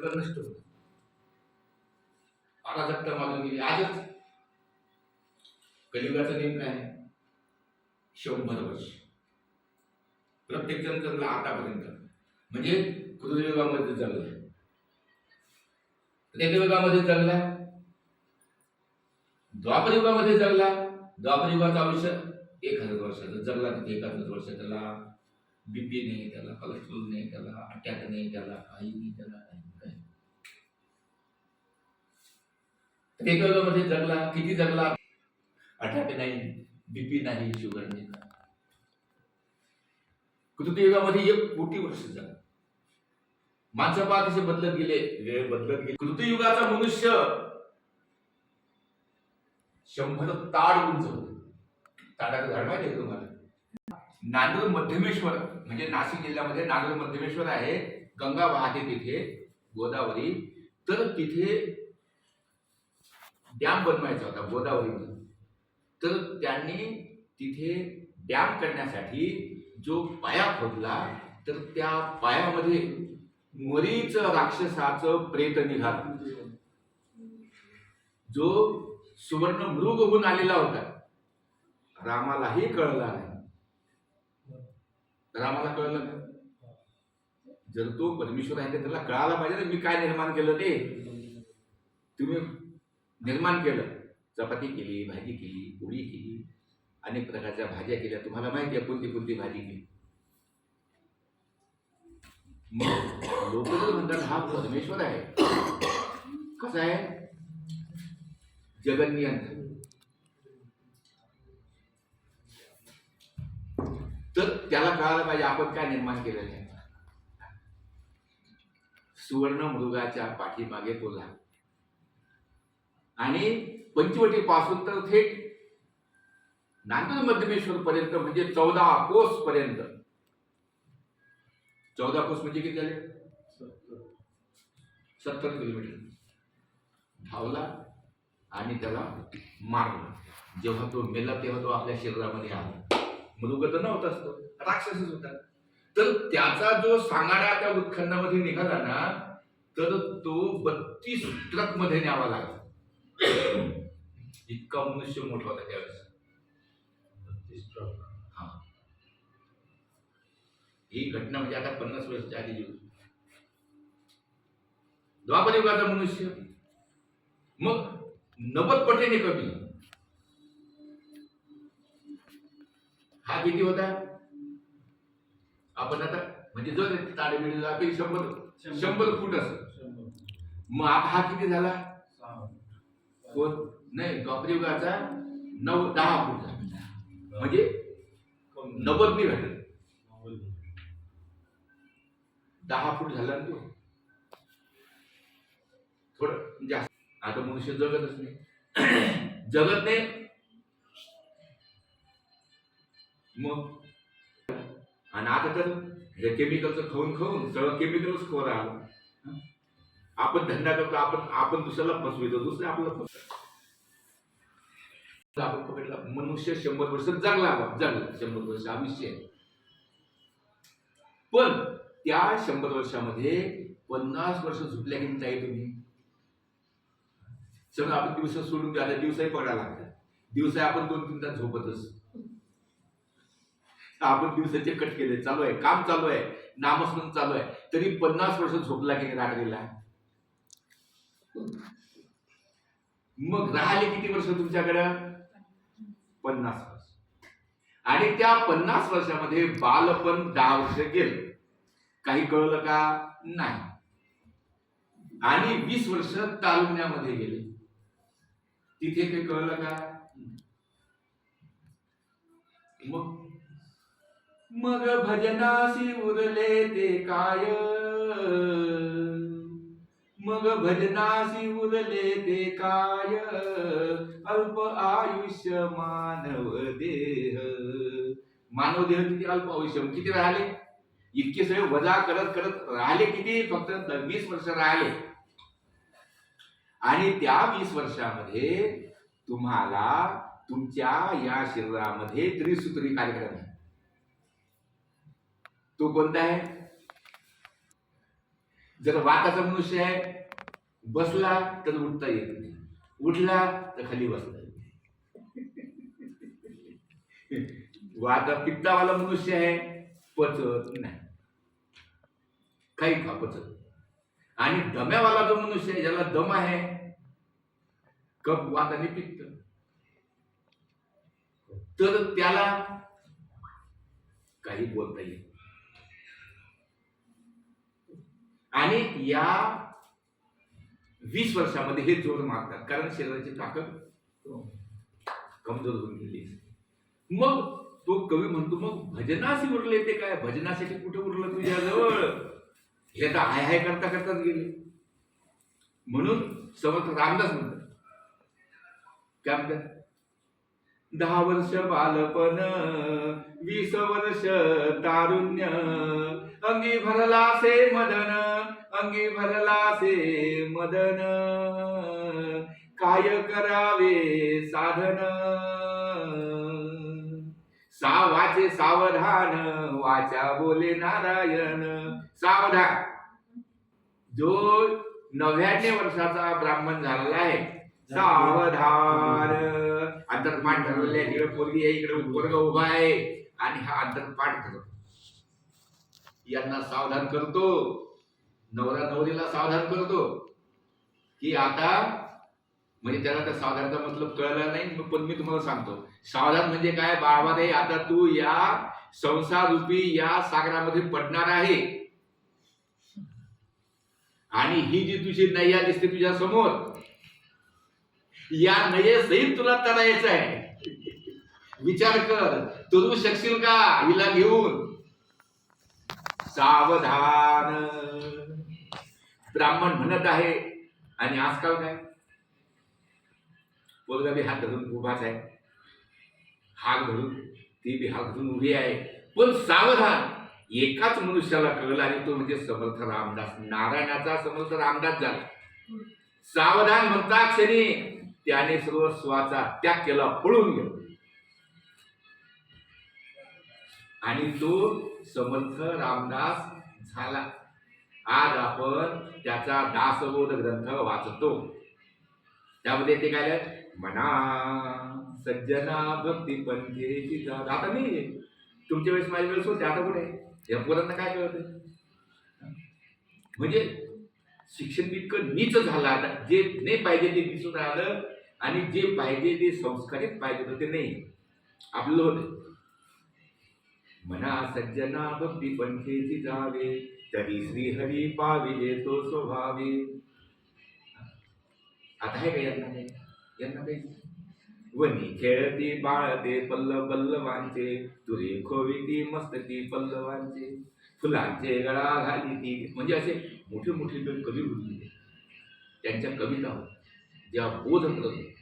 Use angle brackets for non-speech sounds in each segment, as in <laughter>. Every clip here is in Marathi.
सगळं नष्ट होत. आता झट्ट मारून गेली आजच. कलियुगाचा नेम काय? आहे शंभर वर्ष. प्रत्येक जण जगला आतापर्यंत. म्हणजे कृतयुगामध्ये जगला त्रेतयुगामध्ये जगला द्वापरयुगामध्ये जगला द्वापर आयुष्य एक हजार वर्षाचं जगला तिथे एक हजार वर्ष त्याला बीपी नाही त्याला कोलेस्ट्रॉल नाही त्याला अटॅक नाही त्याला काही नाही त्याला काही मध्ये जगला किती जगला? अटॅक नाही बीपी नाही शुगर नाही. कृतयुगामध्ये एक कोटी वर्ष झालं. माणसं पहा कसे बदलत गेले वेळ बदलत गेले. कृतयुगाचा मनुष्य शंभर ताड उंच ताडाचं झाड माहिती आहे तुम्हाला? नांदूर मध्यमेश्वर म्हणजे नाशिक जिल्ह्यामध्ये नांदूर मध्यमेश्वर आहे. गंगा वाहते तिथे गोदावरी. तर तिथे डॅम बनवायचा होता गोदावरीमध्ये. तर त्यांनी तिथे डॅम करण्यासाठी जो पाया खोदला तर त्या पायामध्ये मरीच राक्षसाचं प्रेत निघालं. जो सुवर्ण मृग होऊन आलेला होता. रामालाही कळला नाही. रामाला कळलं का? जर तो परमेश्वर आहे तर त्याला कळायला पाहिजे ना मी काय निर्माण केलं ते. तुम्ही निर्माण केलं. चपाती केली भाजी केली पोळी केली अनेक प्रकारच्या भाज्या केल्या. तुम्हाला माहिती आहे कोणती कोणती भाजी केली? मग लोक जर म्हणतात हा परमेश्वर आहे. कसा आहे? जगनियंत्र तर त्याला कळायला पाहिजे आपण काय निर्माण केलेलं आहे. सुवर्ण मृगाच्या पाठीमागे तो लागतो. आणि पंचवटी पासून तर थेट नांदूर मध्यमेश्वर पर्यंत म्हणजे चौदा कोस पर्यंत चौदा कोस म्हणजे किती झाले? सत्तर किलोमीटर. धावला आणि त्याला मारला. जेव्हा तो मेला तेव्हा तो आपल्या शरीरामध्ये आला. मृग तर नव्हताच तो. राक्षसच होता. तर त्याचा जो सांगाडा त्या उत्खंडामध्ये निघाला ना तर तो बत्तीस ट्रकमध्ये न्यावा लागला. इतका मनुष्य मोठा होता त्यावेळेस. हा. ही घटना म्हणजे आता पन्नास वर्षाच्या आधी द्वापर युगाचा मनुष्य. मग नव्वद पटीने कमी. हा किती होता? आपण आता म्हणजे जो ताडे मिळेल आपण शंभर. शंभर. फूट असं मग आता हा किती झाला? कोण? नाही द्वापर युगाचा नऊ दहा फूट झाला म्हणजे नव्वद मी घडलं दहा फूट झाला ना तो. थोडं जास्त. आता मनुष्य जगतच नाही. <coughs> जगत नाही. मग? आणि आता तर हे केमिकलचं खाऊन खाऊन सगळं केमिकलच खोर आलं. आपण धंदा करतो आपण आपण दुसऱ्याला फसवितो दुसरे आपल्याला फसवतो आपण पकडला मनुष्य शंभर वर्ष जगला जगला शंभर वर्ष आयुष्य आहे. पण त्या शंभर वर्षामध्ये पन्नास वर्ष झुकल्या की नाही तुम्ही? सगळं आपण दिवस सोडून द्या दिवसही पडायला लागतात दिवसाही आपण दोन तीन तास झोपतच. आपण दिवसाचे कट केले चालू आहे काम चालू आहे नामस्मरण चालू आहे. तरी पन्नास वर्ष झोपला की नाही रात्रीला? मग राहिले किती वर्ष तुमच्याकडं? पन्नास वर्ष. आणि त्या पन्नास वर्षामध्ये बालपण दहा वर्ष गेलं. काही कळलं का? नाही. आणि वीस वर्ष तालुक्यामध्ये गेले. तिथे काही कळलं का? मग? मग भजनाशी उरले ते काय? मग भजनासी उरले ते काय? अल्प आयुष्य मानव देह. मानव देह किती अल्प आयुष्य? किती राहिले? इतके सगळे वजा करत करत राहिले किती? फक्त द- वीस वर्ष राहिले. आणि त्या वीस वर्षामध्ये तुम्हाला तुमच्या या शरीरामध्ये त्रिसूत्री कार्यक्रम आहे. तो कोणता आहे? जर वाताचा मनुष्य आहे बसला तर उठता येत नाही. उठला तर खाली बसता येत नाही. वात पित्तावाला मनुष्य आहे पचत नाही. काही खा पचत आणि दम्यावाला जो मनुष्य आहे ज्याला दम आहे कप वात आणि पित्त. तर त्याला काही बोलता येईल आणि या वीस वर्षामध्ये हे जोर मारतात. कारण शरीराची ताकद कमजोर होऊन गेली. मग तो कवी म्हणतो मग भजनाशी उरले ते काय? भजनासाठी कुठे उरलं तुझ्या जवळ हे तर हाय हाय करता करताच गेले. म्हणून समर्थ रामदास म्हणतात काय म्हणतात? दहा वर्ष बालपण वीस वर्ष तारुण्य अंगी भरला से मदन अंगी भरला से मदन. काय करावे साधन? सावाचे सावधान वाचा बोले नारायण. सावधान. जो नव्याण्णव वर्षाचा ब्राह्मण झालेला आहे सावधान. अंतर्पाठ ठरवलेले इकडे पोरगी आहे इकडे वर्ग उभा आहे आणि हा अंतरपाठ ठरवतो. यांना सावधान करतो. नवरा नवरीला सावधान करतो. की आता म्हणजे त्याला त्या सावधानचा मतलब कळला नाही पण मी तुम्हाला सांगतो. सावधान म्हणजे काय? बाबा रे आता तू या संसार रूपी या सागरामध्ये पडणार आहे. आणि ही जी तुझी नय्या दिसते तुझ्या समोर या नये सहित तुला तरायचं आहे विचार कर तू शकशील का? हिला घेऊन. सावधान. ब्राह्मण म्हणत आहे आणि आजकाल काय? पोरगा बी हात धरून उभाच आहे. हात धरून ती बी हात धरून उभी आहे. पण सावधान एकाच मनुष्याला कळलं आणि तो म्हणजे समर्थ रामदास. नारायणाचा समर्थ रामदास झाला. सावधान म्हणता क्षणी त्याने सर्व स्वाचा त्याग केला पळून गेला. आणि तो समर्थ रामदास झाला. आज आपण त्याचा दासबोध ग्रंथ वाचतो. त्यामध्ये ते काय म्हणा सज्जना भक्ती पंथेची आता मी तुमच्या वेळेस माझ्या वेळेस होते आता कुठे? या पोरांना काय कळत? म्हणजे शिक्षण इतकं नीच झालं आता. जे नाही पाहिजे ते दिसून आलं आणि जे पाहिजे ते संस्कारित पाहिजे होते ते नाही. आपलं होतं. मना सज्जना भक्ती पंथेची जावे तरी श्री हरी पाविले तो स्वभावे। आता आहे का यांना काही? यांना काही? वनी खेळती बाळते पल्ल पल्लवांचे तुरी खोविती मस्तकी पल्लवांचे फुलांचे गळा घाली ती. म्हणजे असे मोठे मोठे लोक कवी होते त्यांच्या कविता होत्या, ज्या बोध करत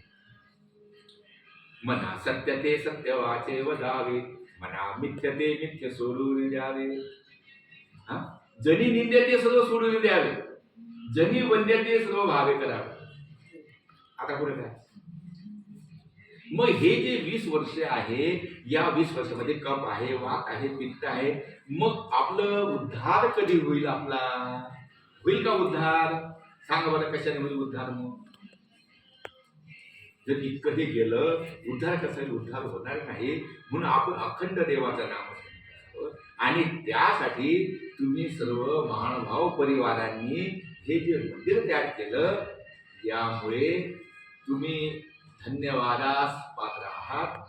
मना सत्य ते सत्य वाचे वदावे म्हणा मिथ्य ते मिथ्य सोडून द्यावे. हा? जनी निंदे ते सर्व सोडून द्यावे. जनी वंद्य ते सर्व भावे करावे. आता पुढे काय? मग हे जे वीस वर्ष आहे या वीस वर्षामध्ये कप आहे वात आहे पित्त आहे मग आपलं उद्धार कधी होईल आपला? होईल का उद्धार? सांगा बरं कशाने होईल उद्धार मग? जर इतकं हे गेलं उद्धार कसा उद्धार होणार नाही. म्हणून आपण अखंड देवाचं नाम आणि त्यासाठी तुम्ही सर्व महानुभाव परिवारांनी हे जे मंदिर तयार केलं यामुळे तुम्ही धन्यवादास पात्र आहात.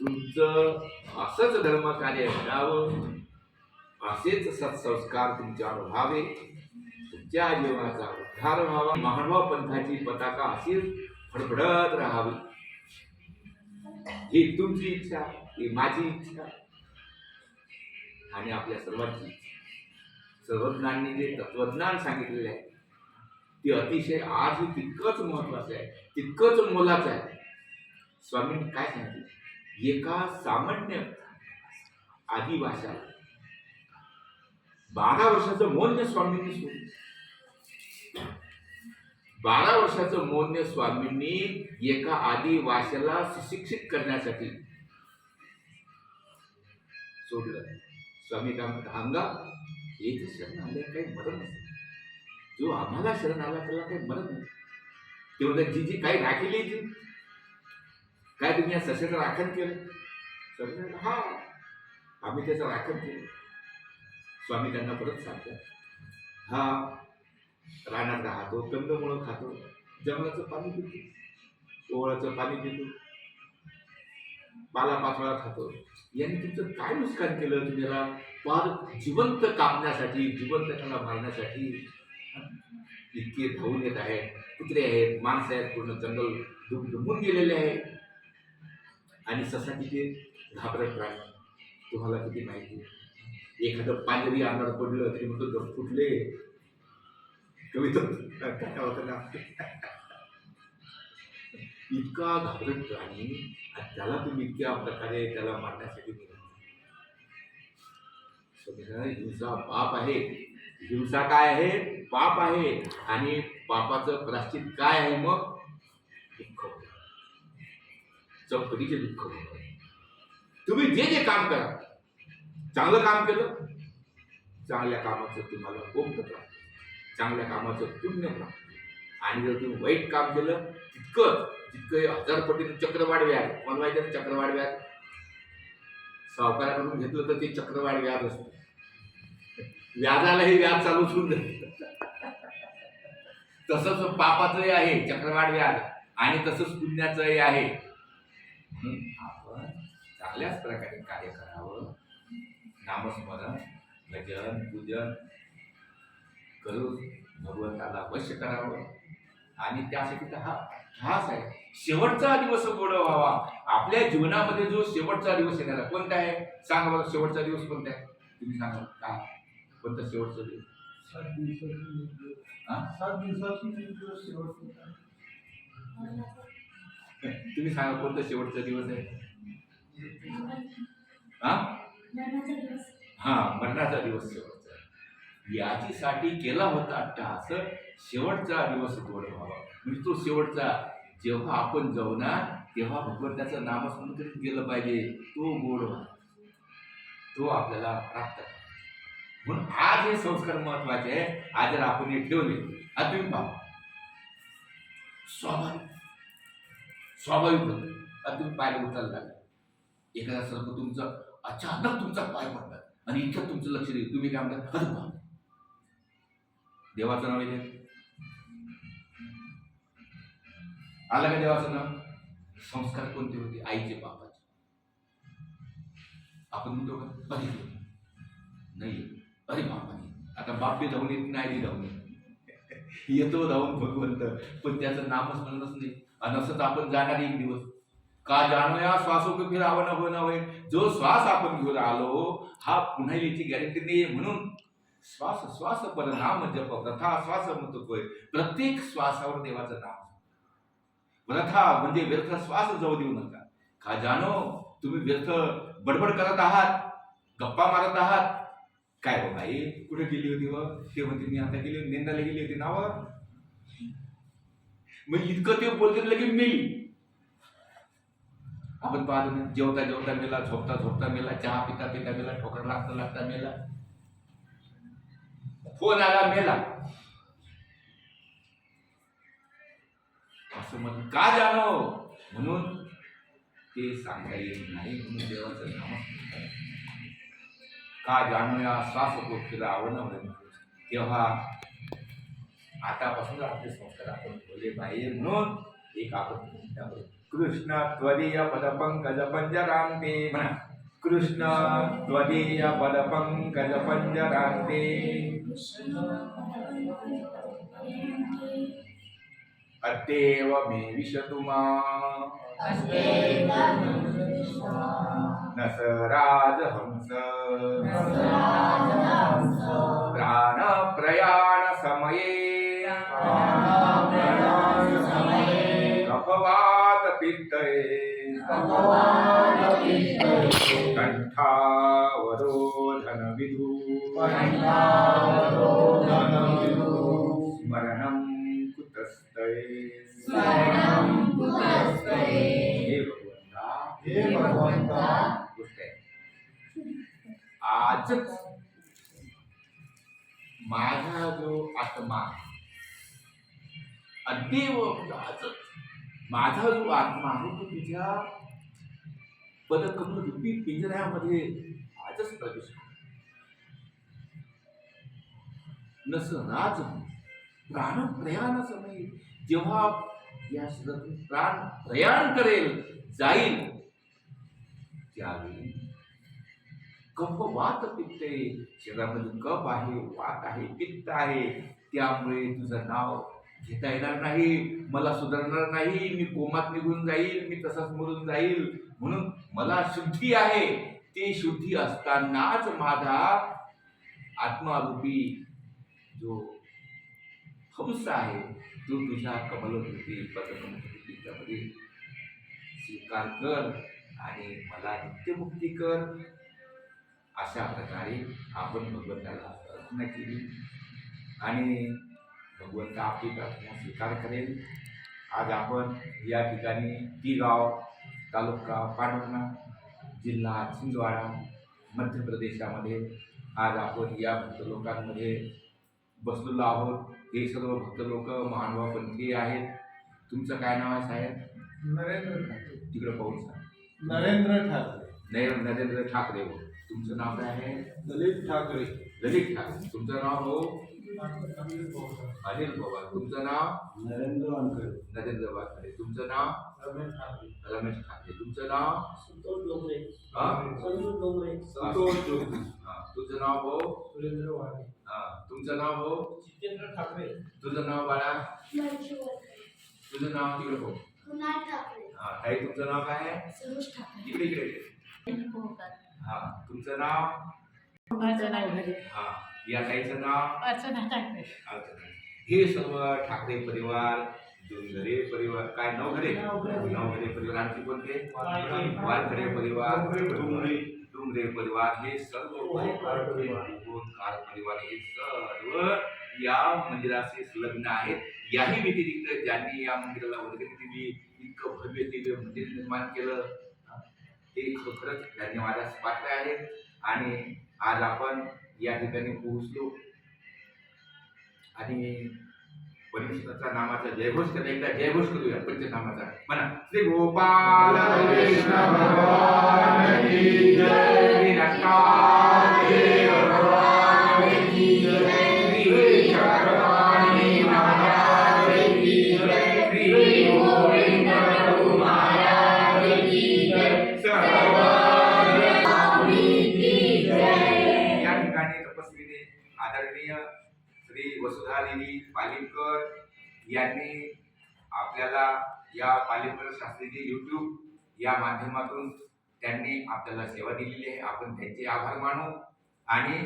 तुमचं असंच धर्मकार्य घडावं असेच सत्संस्कार तुमच्यावर व्हावे. त्या जीवनाचा उद्धार व्हावा मानवा पंथाची पताका अशीच फडफडत राहावी. ही तुमची इच्छा ही माझी इच्छा आणि आपल्या सर्वांची इच्छा. सर्वज्ञांनी जे तत्वज्ञान सांगितलेले आहे ते अतिशय आजही तितकंच महत्वाचं आहे तितकंच मोलाचं आहे. स्वामींनी काय सांगितलं? एका सामान्य आदिवाशाला बारा वर्षाचं मौल्य स्वामींनी सोडलं. बारा वर्षाचं मौन्य स्वामींनी एका आदिवाशाला सुशिक्षित करण्यासाठी सोडलं. स्वामी काम म्हणतात अंगा एक शरण आले काही मरण नसते जो आम्हाला शरण आला त्याला काही मरण नाही. ते म्हणतात जी जी काही राखली ती. काय तुम्ही या सशाचं राखण केलं? सर हा आम्ही त्याचं राखण केलं. स्वामी त्यांना परत सांगतात हा रानात राहतो कंदमुळं खातो जंगलाचं पाणी पितो ओवळाचं पाणी पितो पालापाचोळा खातो. यांनी तुमचं काय नुकसान केलं तुम्ही याला फार जिवंत कापण्यासाठी जिवंत त्यांना मारण्यासाठी इतके धावून येत आहेत कुत्रे आहेत माणसं आहेत पूर्ण जंगल दुम गेलेले आहे. आणि ससा किती घाबरत राहील तुम्हाला किती माहिती? एखादं पांढरी अंगावर पडलं तरी म्हणतो जर फुटले कविता काय इतका घाबरत प्राणी आणि त्याला तुम्ही इतक्या प्रकारे त्याला मारण्यासाठी निघाला हिंसा पाप आहे. हिंसा काय आहे? पाप आहे. आणि पापाचं प्राश्चित काय आहे मग? दुःख चौकटीचे दुःख तुम्ही जे जे काम करा चांगलं काम केलं चांगल्या कामाचं तुम्हाला कोणतं प्राप्त चांगल्या कामाचं पुण्य प्राप्त आणि जर तुम्ही वाईट काम केलं तितकं जितकं हजार पटीनं चक्रवाढ व्याज. मला माहिती आहे चक्रवाढ व्याज? सावकाराकडून घेतलं तर ते चक्रवाढ व्याज असतं. व्याजालाही व्याज चालू होऊन तसंच पापाचंही आहे चक्रवाढ व्याज. आणि तसंच पुण्याचंही आहे. म्हणून आपण चांगल्याच प्रकारे कार्य करावं. नामस्मरण भजन पूजन करून भगवंताला वश्य करावं. आणि त्यासाठी तर हा ध्यास आहे. शेवटचा दिवस गोड व्हावा? आपल्या जीवनामध्ये जो शेवटचा दिवस येणार कोणता आहे? सांगा बरं शेवटचा दिवस कोणता आहे? तुम्ही सांगा काय कोणता शेवटचा दिवस? हा? तुम्ही सांगा कोणता शेवटचा दिवस आहे? हा? हा मरणाचा दिवस शेवटचा. याचीसाठी केला होता अट्टाहास शेवटचा दिवस गोड व्हावा म्हणजे तो शेवटचा. जेव्हा आपण जाऊ ना तेव्हा भगवंताचं नामस्मरण करीत गेलं पाहिजे. तो गोड व्हा तो आपल्याला प्राप्त म्हणून आज हे संस्कार महत्त्वाचे आहे आज जर आपण हे ठेवले आज तुम्ही स्वाभाविक. स्वाभाविक होतं. आता तुम्ही पाय उचलायला लागले. एखादा सर्व तुमचं अचानक तुमचा पाय पडला. आणि इतकं तुमचं लक्ष देईल. तुम्ही काय म्हणता? हर बाप देवाचं नाव येते आलं का देवाचं नाव? संस्कार कोणते होते? आईचे बापाचे. आपण म्हणतो का? बघितलं. नाही. अरे बापाने. आता बाप धावून येत नाही बी धावून येत. येतो धावून भगवंत. पण त्याचं नामच म्हणणंच नाही. आणि असंच आपण जाणार एक दिवस. का जाणूया श्वासो की फिर नव्हे जो श्वास आपण घेऊन आलो हा पुन्हा याची गॅरंटी नाही म्हणून श्वास श्वास पर नाम जप प्रथा श्वास म्हणतोय प्रत्येक श्वासावर देवाचं नाम प्रथा म्हणजे व्यर्थ श्वास जाऊ देऊ नका. का जाणो तुम्ही व्यर्थ बडबड करत आहात गप्पा मारत आहात. काय हो बाई कुठे गेली होती व? ते म्हणते मी आता गेली नेंदाला गेली होती नाव मग इतकं ते बोलते लगेच मेली. आपण पाहतो जेवता जेवता मेला झोपता झोपता मेला चहा पिता पिता मेला ठोकर लागता लागता मेला. फोन आला मेला? असं म्हणून का जाणो? म्हणून ते सांगता येत नाही म्हणून देवाचं नाम का जाणूया श्वास गोष्टीला आवडणं तेव्हा आतापासून आपले संस्कार आपण बोलले पाहिजे म्हणून एक आपण कृष्ण त्वरीय पद पंकज पंजरांते. म्हणा कृष्ण त्वरीय पद पंकज पंजरांते. अत्येव मे विशतु मा। न स राजहंस। प्राण समये कफवात पित्तये जो आत्मा अद्यव म्हणजे माझा जो आत्मा आहे तो तुझ्या पदकमल पिंजऱ्यामध्ये आजच प्रवेश नस राज प्राण प्रयाण समय जेव्हा या शरीरातून प्राण प्रयाण करेल जाईल त्यावेळी कफ वात पित्त. आहे शरीरामध्ये कफ आहे वात आहे पित्त आहे. त्यामुळे तुझं नाव घेता येणार नाही मला सुधारणार नाही मी कोमात निघून जाईल मी तसाच मरून जाईल. म्हणून मला शुद्धी आहे. ती शुद्धी असतानाच माझा आत्मारूपी जो हंस आहे तो तुझ्या कमलकृती पदकमृतीमध्ये स्वीकार कर आणि मला नित्यमुक्ती कर. अशा प्रकारे आपण भगवंताला प्रार्थना केली. आणि भगवंत आपली प्रार्थना स्वीकार करेल. आज आपण या ठिकाणी ती गाव तालुका पांढरणा जिल्हा छिंदवाडा मध्य प्रदेशामध्ये आज आपण या भक्त लोकांमध्ये बसलेलो आहोत. हे सर्व भक्त लोक महानुभाव पंथी आहेत. तुमचं काय नाव आहे साहेब? नरेंद्र ठाकरे. तिकडं पाहून सांग. नरेंद्र ठाकरे. नरेंद्र नरेंद्र ठाकरे. हो तुमचं नाव काय आहे? ललित ठाकरे. ललित ठाकरे. तुमचं नाव हो? अनिल पवार. तुमचं नाव? नरेंद्र वानखडे. नरेंद्र वाकडे तुमचं नाव? रमेश ठाकरे. रमेश ठाकरे. तुमचं नाव? संतोष डोंगरे. हा? संतोष डोंगरे. संतोष जोशी. हा, तुझं नाव हो? सुरेंद्र वाणे हा, तुमचं नाव हो? जितेंद्र ठाकरे. तुझं नाव बाळा? तुझं नाव तिकडे हो कुणाल ठाकरे. हा. ताई तुमचं नाव काय आहे? सरोज ठाकरे. इकडे इकडे. हा तुमचं नाव? हा या ताईचं नाव? अर्चना ठाकरे अर्चना. हे सर्व ठाकरे परिवार जुनघरे परिवार काय नवघरे? नवघरे. परिवार. आणखी कोणते. वानखडे. परिवार. डोंगरे, परिवार. हे सर्व परिवार. परिवार. हे सर्व या मंदिराशी संलग्न आहेत. याही व्यतिरिक्त ज्यांनी या मंदिराला वर्गणी दिली इतकं भव्य दिव्य मंदिर निर्माण केलं ते खरोखरच धन्यवादास पात्र आहे आणि आज आपण या ठिकाणी पोहोचलो. आणि परमेश्वराचा नामाचा जयघोष करा एकदा जयघोष करूया पंचनामाचा म्हणा श्री गोपाल कृष्ण भगवान की जय. वसुधादेवी पालिमकर यांनी आपल्याला या पालिमकर शास्त्रीचे यूट्यूब या माध्यमातून त्यांनी आपल्याला सेवा दिलेली आहे. आपण त्यांचे आभार मानू आणि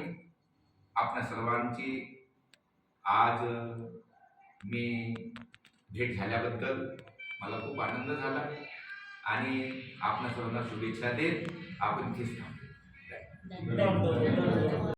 आपल्या सर्वांची आज मी भेट झाल्याबद्दल मला खूप आनंद झाला आणि आपण सर्वांना शुभेच्छा देत आपण तेच थांबतो